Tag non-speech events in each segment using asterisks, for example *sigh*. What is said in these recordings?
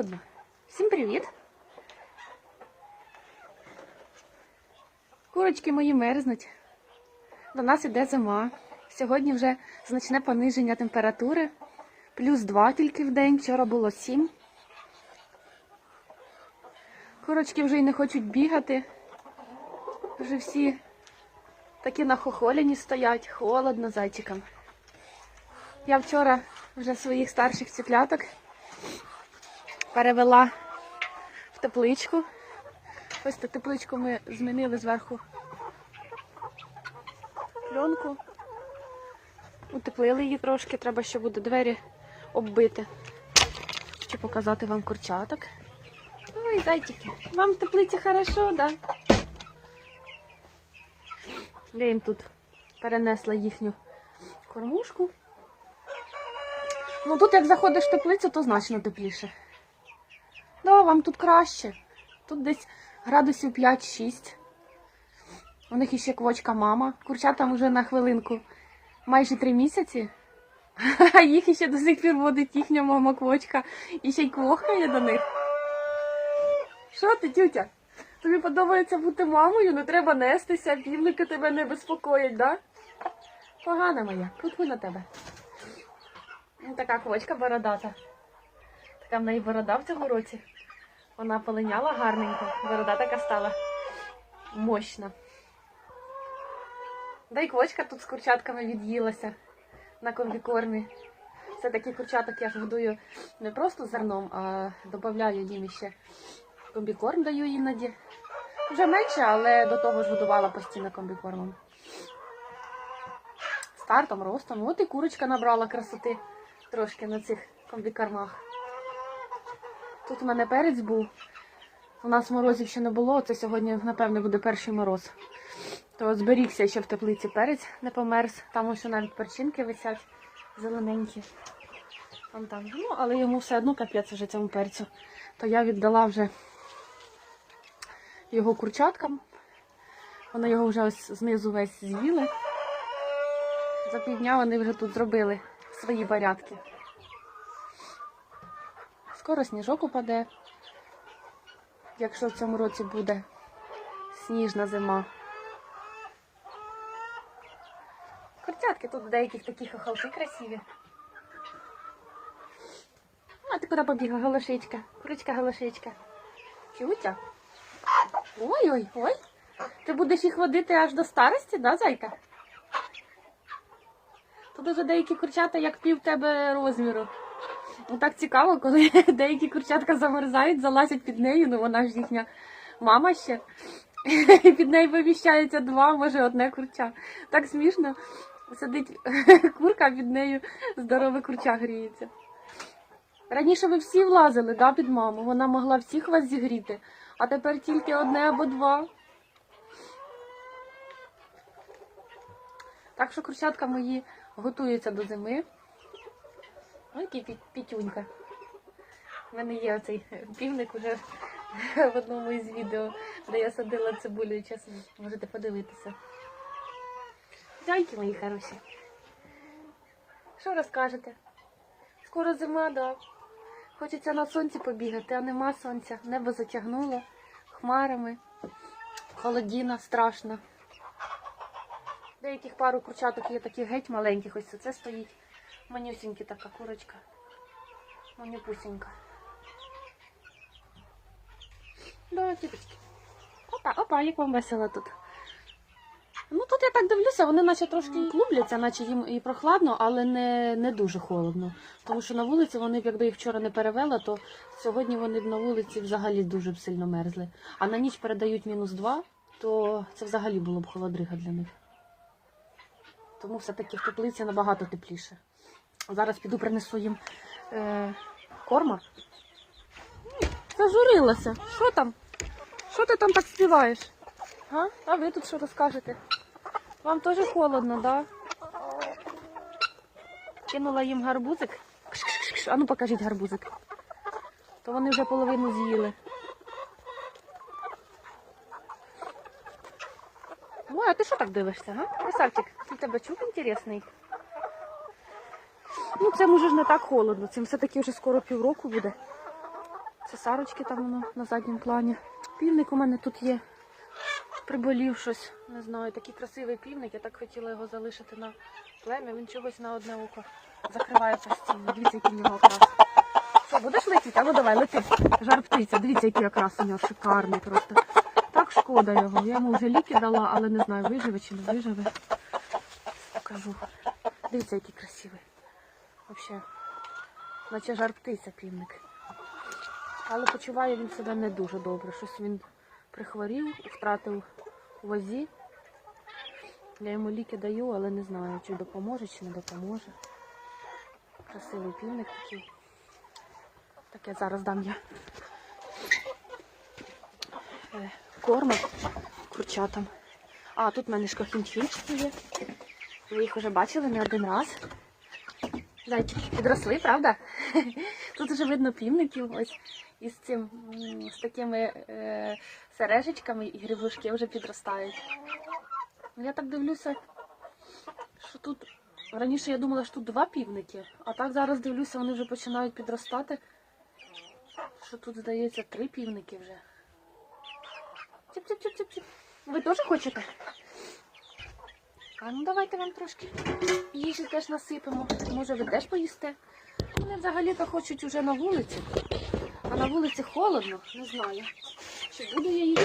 холодно. Всім привіт! Курочки мої мерзнуть. До нас іде зима. Сьогодні вже значне пониження температури. Плюс 2 тільки в день, вчора було 7. Курочки вже й не хочуть бігати. Вже всі такі нахохолені стоять, холодно зайчикам. Я вчора вже своїх старших ціпляток перевела в тепличку. Ось ту тепличку ми змінили зверху пленку. Утеплили її трошки, треба ще буде двері оббити. Хочу показати вам курчаток. Ой, зайчики, вам в теплиці хорошо, да? Я їм тут перенесла їхню кормушку. Ну тут як заходиш в теплицю, то значно тепліше. Да, вам тут краще. Тут десь градусів 5-6. У них іще квочка мама. Курчатам вже на хвилинку майже три місяці. *laughs* А їх іще до сих пір водить їхня мама квочка. І ще й квохає до них. Що ти, тютя? Тобі подобається бути мамою, не треба нестися, півники тебе не безпокоять, да? Погана моя, тут на тебе. Ну, Така квочка бородата. Така в неї борода в цьому році. Вона полиняла гарненько. Борода така стала мощна. Да й квочка тут з курчатками від'їлася на комбікормі. Це такі курчаток я ж годую не просто зерном, а додаю їм ще комбікорм даю іноді. Вже менше, але до того ж годувала постійно комбікормом. Стартом, ростом. От і курочка набрала красоти трошки на цих комбікормах. Тут у мене перець був. У нас морозів ще не було. Це сьогодні, напевне, буде перший мороз. То зберігся ще в теплиці перець, не померз. Там ось навіть перчинки висять зелененькі. Вон там. Ну, але йому все одно капець вже цьому перцю. То я віддала вже його курчаткам. Вони його вже ось знизу весь з'їли. За півдня вони вже тут зробили свої порядки. Скоро сніжок упаде, якщо в цьому році буде сніжна зима. Курчатки тут деяких такі хохолки красиві. А ти куди побігла, голошичка? Курочка голошичка. Чутя? Ой-ой, ой. Ти будеш їх водити аж до старості, да, зайка? Тут уже деякі курчата як пів тебе розміру. Ну так цікаво, коли *laughs* деякі курчатка замерзають, залазять під нею, ну вона ж їхня мама ще. *laughs* І під нею вивіщається два, може одне курча. Так смішно. Сидить *laughs* курка, а під нею здорове курча гріється. Раніше ви всі влазили да, під маму, вона могла всіх вас зігріти, а тепер тільки одне або два. Так що курчатка мої готуються до зими. Ой, який пітюнька. У мене є оцей півник уже в одному із відео, де я садила цибулю і часом можете подивитися. Зайки мої хороші. Що розкажете? Скоро зима, да. Хочеться на сонці побігати, а нема сонця. Небо затягнуло хмарами. Холодіна страшна. Деяких пару курчаток є таких геть маленьких, ось це стоїть. Манюсінька така курочка. Манюпусінька. Да, тіточки. Опа, опа, як вам весело тут. Ну тут я так дивлюся, вони наче трошки клубляться, наче їм і прохладно, але не, не дуже холодно. Тому що на вулиці вони, якби їх вчора не перевела, то сьогодні вони на вулиці взагалі дуже б сильно мерзли. А на ніч передають мінус 2, то це взагалі було б холодрига для них. Тому все-таки в теплиці набагато тепліше. Зараз піду принесу їм е, корма. Зажурилася. Що там? Що ти там так співаєш? А? а ви тут що розкажете? Вам теж холодно, да? Кинула їм гарбузик. А ну покажіть гарбузик. То вони вже половину з'їли. Ой, а ти що так дивишся, га? Красавчик, в тебе чуб інтересний. Ну, це може ж не так холодно. Цим все-таки вже скоро півроку буде. Це сарочки там воно на задньому плані. Півник у мене тут є. Приболів щось. Не знаю, такий красивий півник. Я так хотіла його залишити на плем'я. Він чогось на одне око закриває постійно. Дивіться, який в нього окрас. Що, будеш летіти? А ну давай, лети. Жар птиця. Дивіться, який окрас у нього шикарний просто. Так шкода його. Я йому вже ліки дала, але не знаю, виживе чи не виживе. Покажу. Дивіться, який красивий. Взагалі. Наче жар птиця півник. Але почуває він себе не дуже добре. Щось він прихворів, втратив вазі. Я йому ліки даю, але не знаю, чи допоможе, чи не допоможе. Красивий півник такий. Таке зараз дам я е, корма курчатам. А, тут в мене шкахінчинчики є. Ви їх вже бачили не один раз. Зайчики підросли, правда? *laughs* Тут вже видно півників ось із цим з такими е, сережечками і грибушки вже підростають. Ну, Я так дивлюся, що тут раніше я думала, що тут два півники, а так зараз дивлюся, вони вже починають підростати. Що тут, здається, три півники вже. Чіп-чіп-чіп-чіп-чіп. Ви теж хочете? А ну давайте вам трошки їжі теж насипемо. Може ви теж поїсте? Вони взагалі-то хочуть уже на вулиці. А на вулиці холодно, не знаю. Чи буду я їх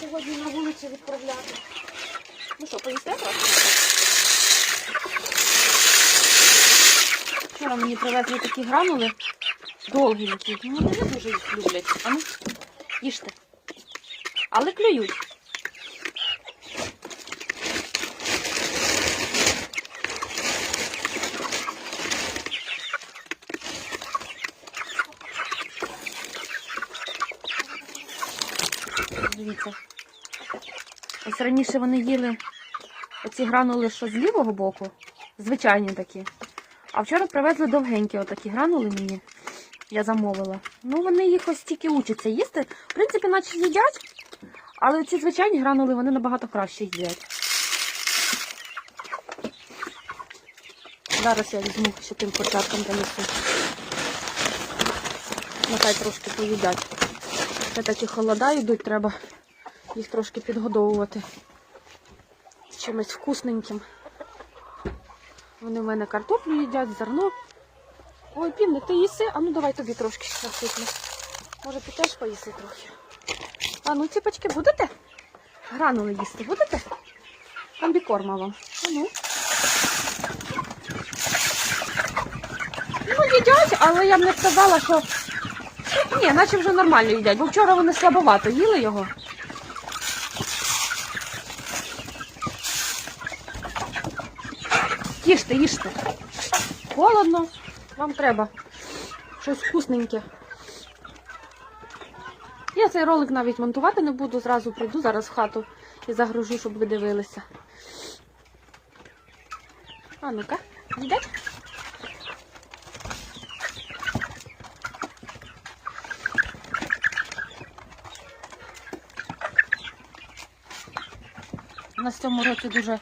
сьогодні на вулиці відправляти? Ну що, поїсте трохи? Вчора мені привезли такі гранули довгенькі. Ну, вони не дуже їх люблять. А ну, їжте. Але клюють. Дивіться. Ось раніше вони їли оці гранули, що з лівого боку, звичайні такі. А вчора привезли довгенькі отакі гранули мені. Я замовила. Ну, вони їх ось тільки учаться їсти. В принципі, наче їдять, але ці звичайні гранули вони набагато краще їдять. Зараз я візьму ще тим початком принесу. Нехай трошки поїдять. Ще такі холода йдуть, треба їх трошки підгодовувати чимось вкусненьким. Вони в мене картоплю їдять, зерно. Ой, півник, ти їси? А ну давай тобі трошки насипну. Може ти теж поїси трохи. А ну, ціпочки, будете? Гранули їсти будете? Комбікорма вам. А ну. Ну, їдять, але я б не сказала, що. Ні, наче вже нормально їдять, бо вчора вони слабовато їли його. Їжте, їжте. Холодно, вам треба щось вкусненьке. Я цей ролик навіть монтувати не буду, зразу прийду зараз в хату і загружу, щоб ви дивилися. А ну-ка, їдять? Нас в цьому році дуже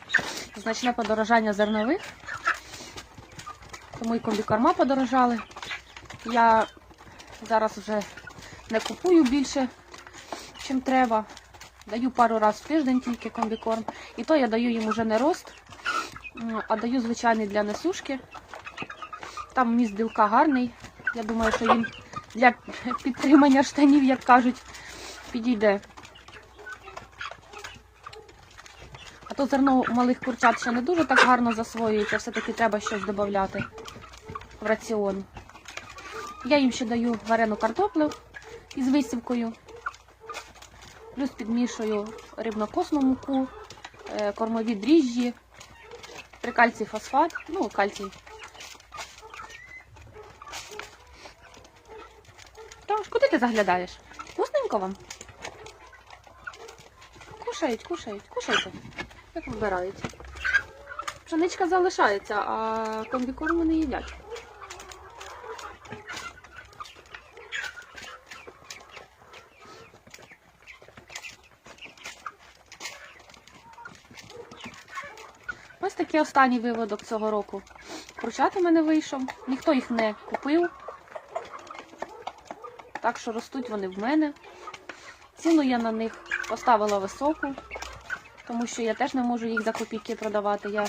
значне подорожання зернових, тому і комбікорма подорожали. Я зараз вже не купую більше, чим треба. Даю пару разів в тиждень тільки комбікорм. І то я даю їм уже не рост, а даю звичайний для несушки. Там міст білка гарний. Я думаю, що їм для *laughs* підтримання штанів, як кажуть, підійде. А то зерно у малих курчат ще не дуже так гарно засвоюється, все-таки треба щось додати в раціон. Я їм ще даю варену картоплю із висівкою, плюс підмішую рибнокосну муку, е, кормові дріжджі, трикальцій фосфат, ну, кальцій. Тож, куди ти заглядаєш? Вкусненько вам? Кушають, кушають, кушайте. Як вибирають. Пшеничка залишається, а комбікорм вони їдять. Ось такий останній виводок цього року. Курчат у мене вийшов, ніхто їх не купив. Так що ростуть вони в мене. Ціну я на них поставила високу, тому що я теж не можу їх за копійки продавати. Я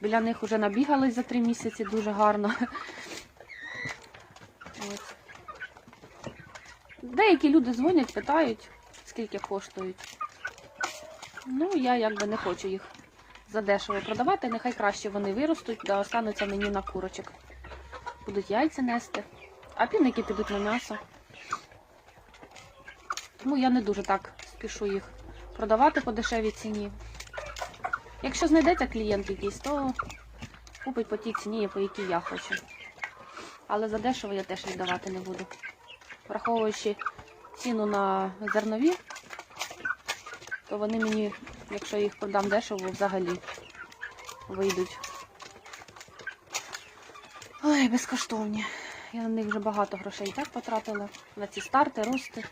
біля них вже набігалась за три місяці дуже гарно. Деякі люди дзвонять, питають, скільки коштують. Ну, я якби не хочу їх задешево продавати, нехай краще вони виростуть, да остануться мені на курочок. Будуть яйця нести, а півники підуть на м'ясо. Тому я не дуже так спішу їх продавати по дешевій ціні. Якщо знайдеться клієнт якийсь, то купить по тій ціні, по якій я хочу. Але за дешево я теж віддавати не буду. Враховуючи ціну на зернові, то вони мені, якщо їх продам дешево, взагалі вийдуть. Ой, безкоштовні. Я на них вже багато грошей так потратила. На ці старти, рости,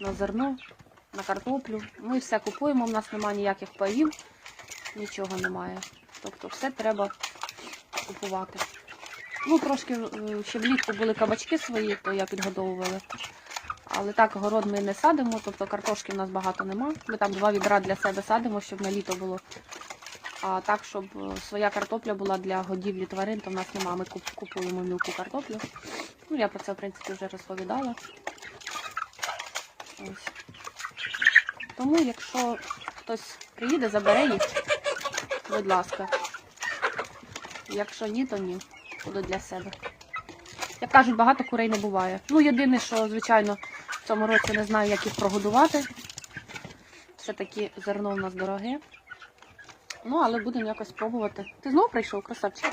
на зерно, на картоплю. Ми все купуємо, в нас немає ніяких паїв, нічого немає. Тобто все треба купувати. Ну, трошки е, ще влітку були кабачки свої, то я підгодовувала. Але так, город ми не садимо, тобто картошки в нас багато нема. Ми там два відра для себе садимо, щоб на літо було. А так, щоб е, своя картопля була для годівлі тварин, то в нас нема. Ми куп- купуємо мілку картоплю. Ну, я про це, в принципі, вже розповідала. Ось. Тому, якщо хтось приїде, забере їх, будь ласка. Якщо ні, то ні. Буду для себе. Як кажуть, багато курей не буває. Ну, єдине, що, звичайно, в цьому році не знаю, як їх прогодувати. Все-таки зерно у нас дороге. Ну, але будемо якось пробувати. Ти знову прийшов, красавчик?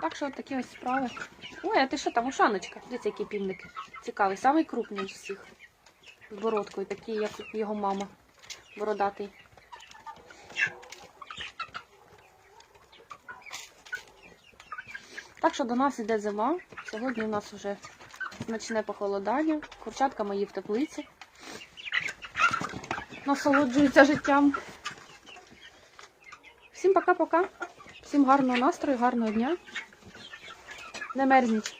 Так що такі ось справи. Ой, а ти що там, ушаночка? Дивіться, який півник. Цікавий, самий крупний з всіх. З бородкою, такий, як його мама. Бородатий. Так що до нас іде зима. Сьогодні у нас вже значне похолодання. Курчатка мої в теплиці. Насолоджуються життям. Всім пока-пока. Всім гарного настрою, гарного дня. Не мерзніть.